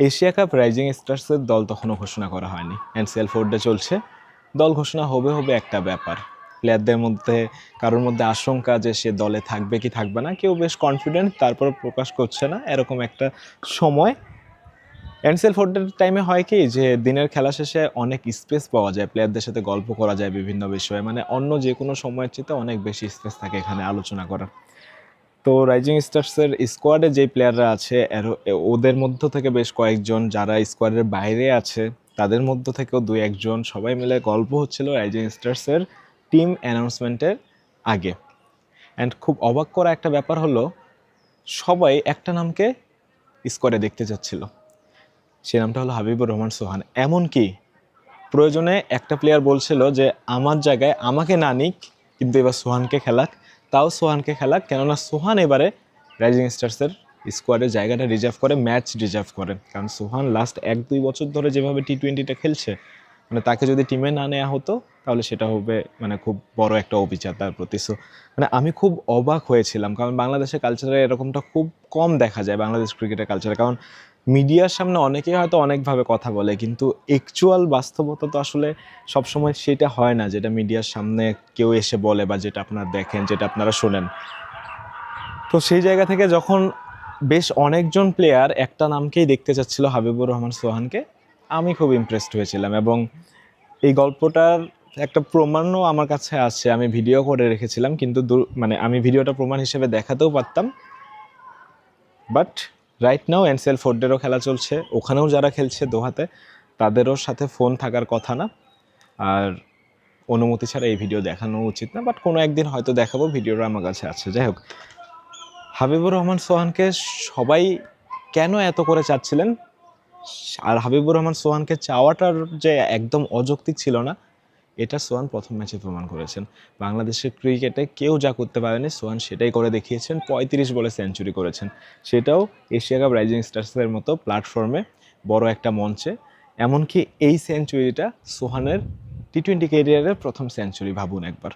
Asia cup rising স্টার্সের দল তখনও ঘোষণা করা হয়নি। এনসিএল ফোর্ডে চলছে। দল ঘোষণা হবে হবে একটা ব্যাপার। প্লেয়ারদের মধ্যে, কারোর মধ্যে আশঙ্কা যে সে দলে থাকবে কি থাকবে না, কেউ বেশ কনফিডেন্ট তারপর প্রকাশ করছে না। এরকম একটা সময়। এনসিএল ফোর্ডের টাইমে হয় কি, যে দিনের খেলা শেষে অনেক স্পেস পাওয়া যায়। প্লেয়ারদের সাথে গল্প করা যায় বিভিন্ন বিষয়ে। মানে অন্য যে কোনো সময়ের চেয়ে অনেক বেশি স্পেস থাকে এখানে আলোচনা করার। তো রাইজিং স্টার্সের স্কোয়াডে যে প্লেয়াররা আছে ওদের মধ্য থেকে বেশ কয়েকজন যারা স্কোয়াডের বাইরে আছে, তাদের মধ্য থেকেও দুই একজন সবাই মিলে গল্প হচ্ছিল রাইজিং স্টার্সের টিম অ্যানাউন্সমেন্টের আগে। অ্যান্ড খুব অবাক করা একটা ব্যাপার হলো, সবাই একটা নামকে স্কোয়াডে দেখতে চাচ্ছিল। সে নামটা হলো হাবিবুর রহমান সোহান। এমনকি প্রয়োজনে একটা প্লেয়ার বলছিল যে, আমার জায়গায় আমাকে না নিক, কিন্তু এবার সোহানকে খেলাক। তাও সোহানকে খেলা। কেননা সোহান এবারে রাইজিং স্টার্সের স্কোয়াডে জায়গাটা রিজার্ভ করে ম্যাচ রিজার্ভ করে। কারণ সোহান লাস্ট এক, দুই বছর ধরে যেভাবে টি টোয়েন্টিটা খেলছে মানে তাকে যদি টিমে না নেওয়া হতো, তাহলে সেটা হবে মানে খুব বড় একটা অবিচার তার প্রতি। সো মানে আমি খুব অবাক হয়েছিলাম। কারণ বাংলাদেশের কালচারে এরকমটা খুব কম দেখা যায়, বাংলাদেশ ক্রিকেটের কালচারে কারণ মিডিয়ার সামনে অনেকেই হয়তো অনেকভাবে কথা বলে, কিন্তু অ্যাকচুয়াল বাস্তবতা তো আসলে সবসময় সেটা হয় না, যেটা মিডিয়ার সামনে কেউ এসে বলে বা যেটা আপনারা দেখেন, যেটা আপনারা শোনেন। তো সেই জায়গা থেকে যখন বেশ অনেকজন প্লেয়ার একটা নামকেই দেখতে চাচ্ছিল হাবিবুর রহমান সোহানকে, আমি খুব ইমপ্রেসড হয়েছিলাম এবং এই গল্পটার একটা প্রমাণও আমার কাছে আছে। আমি ভিডিও করে রেখেছিলাম, কিন্তু মানে আমি ভিডিওটা প্রমাণ হিসেবে দেখাতেও পারতাম but right now N C L ফোর্ডেরও খেলা চলছে। ওখানেও যারা খেলছে দোহাতে, তাদেরও সাথে ফোন থাকার কথা না। আর অনুমতি ছাড়া এই ভিডিও দেখানো উচিত না বাট কোনো একদিন হয়তো দেখাবো ভিডিওটা আমার কাছে আছে। যাই হোক, হাবিবুর রহমান, সোহানকে সবাই কেন এত করে চাচ্ছিলেন? আর হাবিবুর রহমান, সোহানকে চাওয়াটার যে একদম অযৌক্তিক ছিল না এটা সোয়ান প্রথম ম্যাচে প্রমাণ করেছেন। বাংলাদেশের ক্রিকেটে কেউ যা করতে পারেনি সোহান সেটাই করে দেখিয়েছেন, পঁয়ত্রিশ বলে সেঞ্চুরি করেছেন। সেটাও এশিয়া কাপ রাইজিং স্টার্সের মতো প্ল্যাটফর্মে বড় একটা মঞ্চে। এমনকি এই সেঞ্চুরিটা সোহানের টি টোয়েন্টি ক্যারিয়ারের প্রথম সেঞ্চুরি ভাবুন একবার।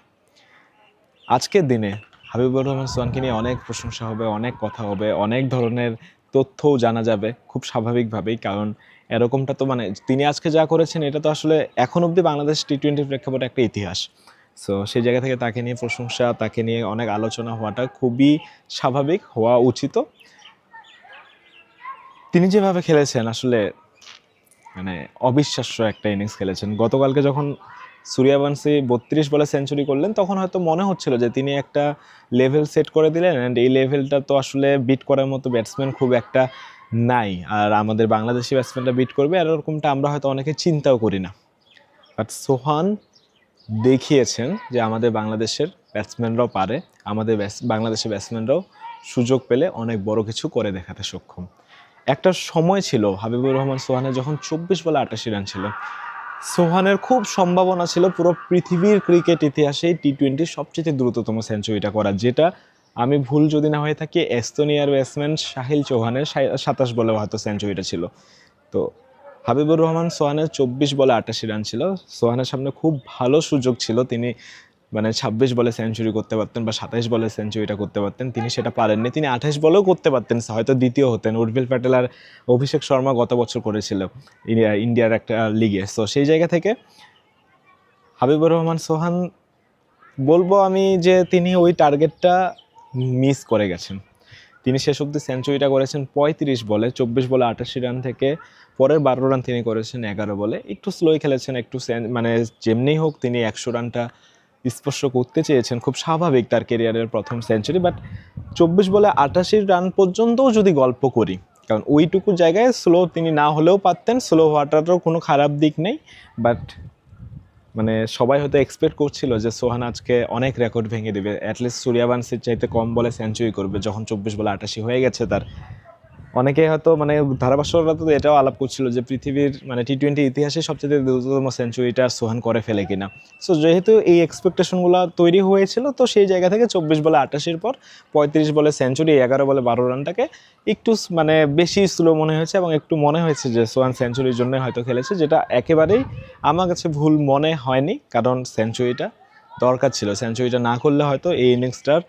আজকের দিনে হাবিবুর রহমান সোহানকে নিয়ে অনেক প্রশংসা হবে, অনেক কথা হবে, অনেক ধরনের তথ্যও জানা যাবে, খুব স্বাভাবিকভাবেই, কারণ এরকমটা তো মানে তিনি আজকে যা করেছেন, এটা তো আসলে এখন অবধি বাংলাদেশ টি টোয়েন্টির প্রেক্ষাপটে একটা ইতিহাস। সো সেই জায়গা থেকে তাকে নিয়ে প্রশংসা, তাকে নিয়ে অনেক আলোচনা হওয়াটা খুবই স্বাভাবিক, হওয়া উচিত। তিনি যেভাবে খেলেছেন, আসলে মানে অবিশ্বাস্য একটা ইনিংস খেলেছেন। গতকালকে যখন সূর্যবংশী বত্রিশ বলে সেঞ্চুরি করলেন, তখন হয়তো মনে হচ্ছিল যে তিনি একটা লেভেল সেট করে দিলেন অ্যান্ড এই লেভেলটা তো আসলে বিট করার মতো ব্যাটসম্যান খুব একটা নাই। আর আমাদের বাংলাদেশি ব্যাটসম্যানরা বিট করবে, আর ওরকমটা আমরা হয়তো অনেকে চিন্তাও করি না। বাট সোহান দেখিয়েছেন যে আমাদের বাংলাদেশের ব্যাটসম্যানরাও পারে, আমাদের বাংলাদেশের ব্যাটসম্যানরাও সুযোগ পেলে অনেক বড় কিছু করে দেখাতে সক্ষম। একটা সময় ছিল, হাবিবুর রহমান সোহানের যখন চব্বিশ বলে আটাশি রান ছিল, সোহানের খুব সম্ভাবনা ছিল পুরো পৃথিবীর ক্রিকেট ইতিহাসে টি টোয়েন্টির সবচেয়ে দ্রুততম সেঞ্চুরিটা করা যেটা আমি ভুল যদি না হয়ে থাকি, এস্তোনিয়ার ব্যাটসম্যান সাহিল চৌহানের সাতাশ বলে হয়তো সেঞ্চুরিটা ছিল। তো হাবিবুর রহমান সোহানের চব্বিশ বলে আটাশি রান ছিল। সোহানের সামনে খুব ভালো সুযোগ ছিল। তিনি মানে ছাব্বিশ বলে সেঞ্চুরি করতে পারতেন বা সাতাইশ বলে সেঞ্চুরিটা করতে পারতেন। তিনি সেটা পারেননি। তিনি আঠাশ বলেও করতে পারতেন, হয়তো দ্বিতীয় হতেন। উর্ভিল প্যাটেল আর অভিষেক শর্মা গত বছর করেছিল ইন্ডিয়া- ইন্ডিয়ার একটা লিগে। সো সেই জায়গা থেকে হাবিবুর রহমান সোহান, বলব আমি যে তিনি ওই টার্গেটটা মিস করে গেছেন। তিনি শেষ অবধি সেঞ্চুরিটা করেছেন পঁয়ত্রিশ বলে, চব্বিশ বলে আটাশি রান থেকে পরের বারো রান তিনি করেছেন এগারো বলে। একটু স্লোই খেলেছেন, একটু মানে যেমনি হোক তিনি একশো রানটা স্পর্শ করতে চেয়েছেন। খুব স্বাভাবিক তার কেরিয়ারের প্রথম সেঞ্চুরি বাট চব্বিশ বলে আটাশি রান পর্যন্তও যদি গল্প করি, কারণ ওইটুকু জায়গায় স্লো তিনি না হলেও পারতেন স্লো হওয়াটারও কোনো খারাপ দিক নেই বাট মানে সবাই হয়তো এক্সপেক্ট করছিল যে সোহান আজকে অনেক রেকর্ড ভেঙে দেবে। অ্যাটলিস্ট সূর্যাবানসির চাইতে কম বলে সেঞ্চুরি করবে। যখন চব্বিশ বলে আটাশি হয়ে গেছে তার। অনেকে হয়তো মানে ধারাভাষ্যরা তো এটাও আলাপ করছিল যে পৃথিবীর মানে টি টোয়েন্টি ইতিহাসে সবচেয়ে দ্রুততম সেঞ্চুরিটা সোহান করে ফেলে কিনা। সো যেহেতু এই এক্সপেকটেশনগুলো তৈরি হয়েছিল, তো সেই জায়গা থেকে চব্বিশ বলে আটাশির পর পঁয়ত্রিশ বলে সেঞ্চুরি এগারো বলে বারো রানটাকে একটু মানে বেশি স্লো মনে হয়েছে এবং একটু মনে হয়েছে যে সোহান সেঞ্চুরির জন্য হয়তো খেলেছে, যেটা একেবারেই আমার কাছে ভুল মনে হয়নি, কারণ সেঞ্চুরিটা দরকার ছিল। সেঞ্চুরিটা না করলে হয়তো এই ইনিংসটার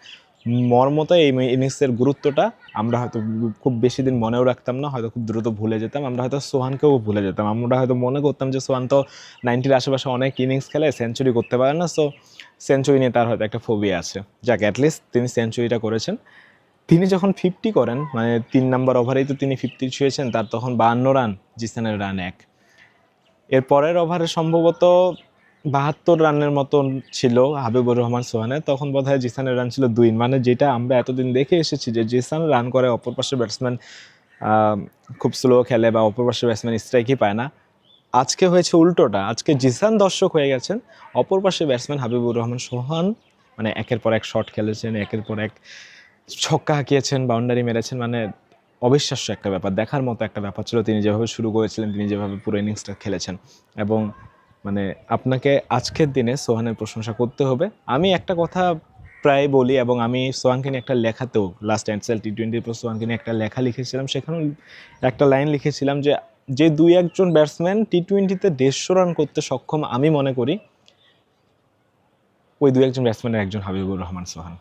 মর্মত এই ইনিংসের গুরুত্বটা। আমরা হয়তো খুব বেশি দিন মনেও রাখতাম না, হয়তো খুব দ্রুত ভুলে যেতাম। আমরা হয়তো সোহানকেও ভুলে যেতাম। আমরা হয়তো মনে করতাম যে সোহান তো নাইনটির আশেপাশে অনেক ইনিংস খেলে, সেঞ্চুরি করতে পারে না। সো, সেঞ্চুরি নিয়ে তার হয়তো একটা ফোবিয়া আছে। যাক অ্যাটলিস্ট তিনি সেঞ্চুরিটা করেছেন। তিনি যখন ফিফটি করেন মানে তিন নাম্বার ওভারেই তো তিনি ফিফটি ছুঁয়েছেন, তার তখন বাহান্ন রান জিসানের রান এক। এর পরের ওভারে সম্ভবত বাহাত্তর রানের মতন ছিল হাবিবুর রহমান সোহানের। তখন বোধ হয় জিসানের রান ছিল দুই। মানে যেটা আমরা এতদিন দেখে এসেছি যে জিসান রান করে অপর পাশের ব্যাটসম্যান খুব স্লো খেলে বা অপর পাশের ব্যাটসম্যান স্ট্রাইকই পায় না। আজকে হয়েছে উল্টোটা। আজকে জিসান দর্শক হয়ে গেছেন, অপর পাশে ব্যাটসম্যান হাবিবুর রহমান সোহান। মানে একের পর এক শট খেলেছেন, একের পর এক ছক্কা হাঁকিয়েছেন বাউন্ডারি মেরেছেন। মানে অবিশ্বাস্য একটা ব্যাপার। দেখার মতো একটা ব্যাপার ছিল। তিনি যেভাবে শুরু করেছিলেন, তিনি যেভাবে পুরো ইনিংসটা খেলেছেন। এবং মানে আপনাকে আজকের দিনে সোহানের প্রশংসা করতে হবে। আমি একটা কথা প্রায় বলি এবং আমি সোহানকে নিয়ে একটা লেখাতেও লাস্ট এনসেল টি টোয়েন্টির পর সোহানকে নিয়ে একটা লেখা লিখেছিলাম, সেখানেও একটা লাইন লিখেছিলাম যে যে দুই একজন ব্যাটসম্যান টি টোয়েন্টিতে দেড়শো রান করতে সক্ষম আমি মনে করি, ওই দু একজন ব্যাটসম্যানের একজন হাবিবুর রহমান সোহান।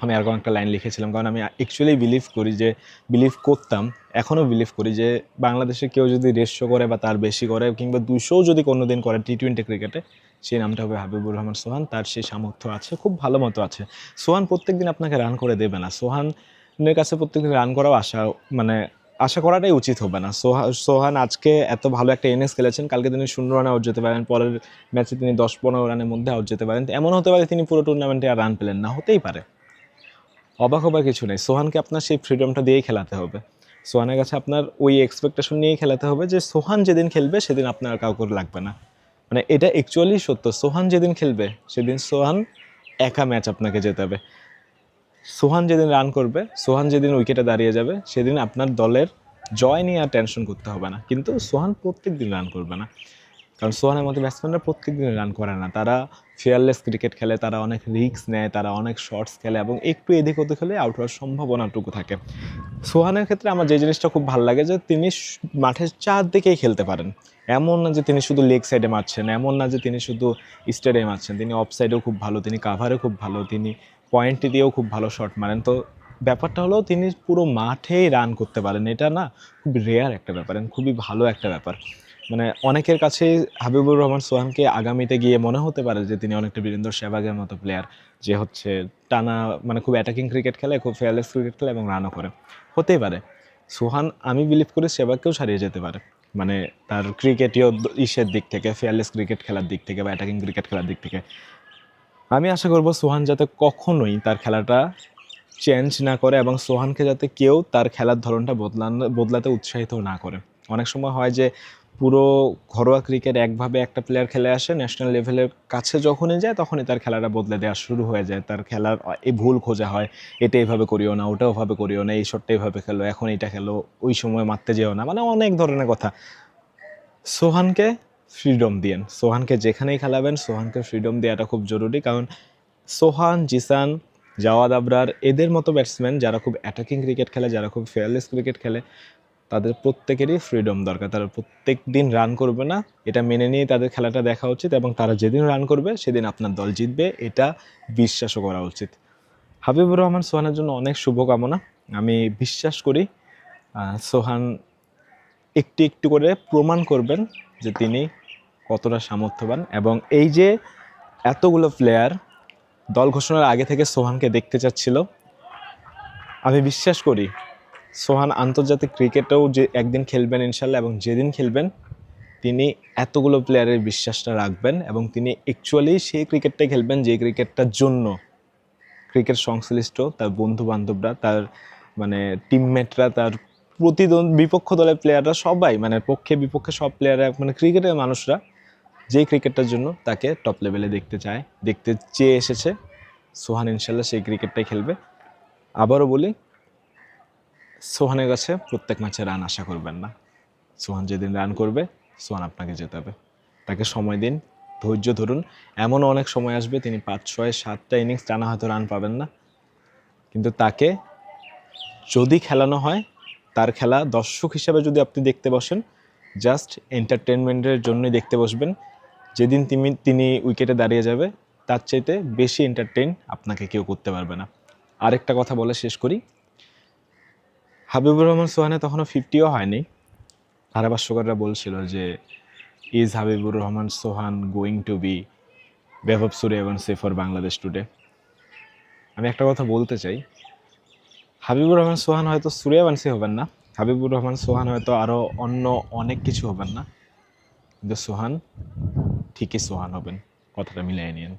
আমি এরকম একটা লাইন লিখেছিলাম। কারণ আমি অ্যাকচুয়ালি বিলিভ করি যে বিলিভ করতাম, এখনও বিলিভ করি যে, বাংলাদেশে কেউ যদি দেড়শো করে বা তার বেশি করে, কিংবা দুশোও যদি কোনো দিন করে টি টোয়েন্টি ক্রিকেটে সেই নামটা হবে হাবিবুর রহমান সোহান। তার সেই সামর্থ্য আছে, খুব ভালো মতো আছে। সোহান প্রত্যেক দিন আপনাকে রান করে দেবে না। সোহানের কাছে প্রত্যেকদিন রান করাও আশা মানে আশা করাটাই উচিত হবে না। সোহা, সোহান আজকে এত ভালো একটা ইনিংস খেলেছেন, কালকে তিনি শূন্য রানে আউট যেতে পারেন, পরের ম্যাচে তিনি দশ পনেরো রানের মধ্যে আউট যেতে পারেন। এমন হতে পারে তিনি পুরো টুর্নামেন্টে আর রান পেলেন না, হতেই পারে। অবাক হবার কিছু নেই। সোহানকে আপনার সেই ফ্রিডমটা দিয়েই খেলাতে হবে। সোহানের কাছে আপনার ওই এক্সপেকটেশন নিয়েই খেলাতে হবে যে সোহান যেদিন খেলবে সেদিন আপনার কাউকে লাগবে না। মানে এটা অ্যাকচুয়ালি সত্য। সোহান যেদিন খেলবে সেদিন সোহান একা ম্যাচ আপনাকে জেতাবে সোহান যেদিন রান করবে, সোহান যেদিন উইকেটে দাঁড়িয়ে যাবে, সেদিন আপনার দলের জয় নিয়ে আর টেনশন করতে হবে না। কিন্তু সোহান প্রত্যেক দিন রান করবে না। কারণ সোহানের মতো ব্যাটসম্যানরা প্রত্যেক দিন রান করে না। তারা ফিয়ারলেস ক্রিকেট খেলে তারা অনেক রিস্ক নেয়, তারা অনেক শর্টস খেলে এবং একটু এদিক ওদিক হলে আউট হওয়ার সম্ভাবনাটুকু থাকে। সোহানের ক্ষেত্রে আমার যে জিনিসটা খুব ভালো লাগে যে তিনি মাঠের চারদিকেই খেলতে পারেন। এমন না যে তিনি শুধু লেগ সাইডে মারছেন, এমন না যে তিনি শুধু স্টেডে মারছেন। তিনি অফ সাইডেও খুব ভালো, তিনি কাভারে খুব ভালো, তিনি পয়েন্টে দিয়েও খুব ভালো শট মারেন। তো ব্যাপারটা হলো তিনি পুরো মাঠেই রান করতে পারেন। এটা না খুব রেয়ার একটা ব্যাপার খুবই ভালো একটা ব্যাপার। মানে অনেকের কাছে হাবিবুর রহমান সোহানকে আগামীতে গিয়ে মনে হতে পারে যে তিনি অনেকটা বীরেন্দ্র সেবাগের মতো প্লেয়ার যে হচ্ছে টানা মানে খুব অ্যাটাকিং ক্রিকেট খেলে, খুব ফেয়ারলেস ক্রিকেট খেলে এবং রানও করে। হতেই পারে। সোহান, আমি বিলিভ করি সেবাগকেও ছাড়িয়ে যেতে পারে। মানে তার ক্রিকেটীয় ইসের দিক থেকে ফেয়ারলেস ক্রিকেট খেলার দিক থেকে বা অ্যাটাকিং ক্রিকেট খেলার দিক থেকে। আমি আশা করব সোহান যাতে কখনোই তার খেলাটা চেঞ্জ না করে এবং সোহানকে যাতে কেউ তার খেলার ধরনটা বদলানো, বদলাতে উৎসাহিত না করে। অনেক সময় হয় যে পুরো ঘরোয়া ক্রিকেট একভাবে একটা প্লেয়ার খেলে আসে ন্যাশনাল লেভেলের কাছে যখনই যায় তখনই তার খেলাটা বদলে দেওয়া শুরু হয়ে যায়। তার খেলার এই ভুল খোঁজা হয়, এটা এইভাবে করিও না ওটা ওভাবে করিও না, এই শটটা এইভাবে খেলো, এখন এটা খেলো, ওই সময় মারতে যেও না মানে অনেক ধরনের কথা। সোহানকে ফ্রিডম দিয়েন, সোহানকে যেখানেই খেলাবেন, সোহানকে ফ্রিডম দেওয়াটা খুব জরুরি, কারণ সোহান, জিসান, জাওয়াদ আবরার, এদের মতো ব্যাটসম্যান যারা খুব অ্যাটাকিং ক্রিকেট খেলে, যারা খুব ফেয়ারলেস ক্রিকেট খেলে তাদের প্রত্যেকেরই ফ্রিডম দরকার। তারা প্রত্যেক দিন রান করবে না। এটা মেনে নিয়ে তাদের খেলাটা দেখা উচিত এবং তারা যেদিন রান করবে, সেদিন আপনার দল জিতবে। এটা বিশ্বাসও করা উচিত। হাবিবুর রহমান, সোহানের জন্য অনেক শুভকামনা। আমি বিশ্বাস করি সোহান একটু একটু করে প্রমাণ করবেন যে তিনি কতটা সামর্থ্যবান এবং এই যে এতগুলো প্লেয়ার দল ঘোষণার আগে থেকে সোহানকে দেখতে চাচ্ছিল, আমি বিশ্বাস করি সোহান, আন্তর্জাতিক ক্রিকেটেও যে একদিন খেলবেন ইনশাল্লাহ এবং যেদিন খেলবেন, তিনি এতগুলো প্লেয়ারের বিশ্বাসটা রাখবেন এবং তিনি অ্যাকচুয়ালি সেই ক্রিকেটটাই খেলবেন যে ক্রিকেটটার জন্য ক্রিকেট সংশ্লিষ্ট তার বন্ধু বান্ধবরা তার মানে টিমমেটরা তার প্রতিদ্বন্দ্বী, বিপক্ষ দলের প্লেয়াররা সবাই মানে পক্ষে, বিপক্ষে সব প্লেয়াররা মানে ক্রিকেটের মানুষরা যেই ক্রিকেটটার জন্য তাকে টপ লেভেলে দেখতে চায়, দেখতে চেয়ে এসেছে। সোহান ইনশাল্লাহ সেই ক্রিকেটটাই খেলবে। আবারও বলি সোহানের কাছে প্রত্যেক ম্যাচে রান আশা করবেন না। সোহান যেদিন রান করবে, সোহান আপনাকে জেতাবে। তাকে সময় দিন, ধৈর্য ধরুন। এমনও অনেক সময় আসবে, তিনি পাঁচ, ছয়, সাতটা ইনিংস টানা হয়তো রান পাবেন না। কিন্তু তাকে যদি খেলানো হয়, তার খেলা দর্শক হিসাবে যদি আপনি দেখতে বসেন জাস্ট এন্টারটেনমেন্টের জন্যই দেখতে বসবেন। যেদিন তিনি তিনি উইকেটে দাঁড়িয়ে যাবে, তার চাইতে বেশি এন্টারটেইন আপনাকে কেউ করতে পারবে না। আরেকটা কথা বলে শেষ করি। হাবিবুর রহমান সোহানে তখনও ফিফটিও হয়নি। ধারাভাষ্যকাররা বলছিল যে is Habibur Rahman Sohan going to be Vaibhav Suryavanshi for Bangladesh today আমি একটা কথা বলতে চাই। হাবিবুর রহমান সোহান হয়তো সূর্যবংশী হবেন না। হাবিবুর রহমান সোহান হয়তো আরও অন্য অনেক কিছু হবেন না। কিন্তু সোহান ঠিকই সোহান হবেন। কথাটা মিলিয়ে নিন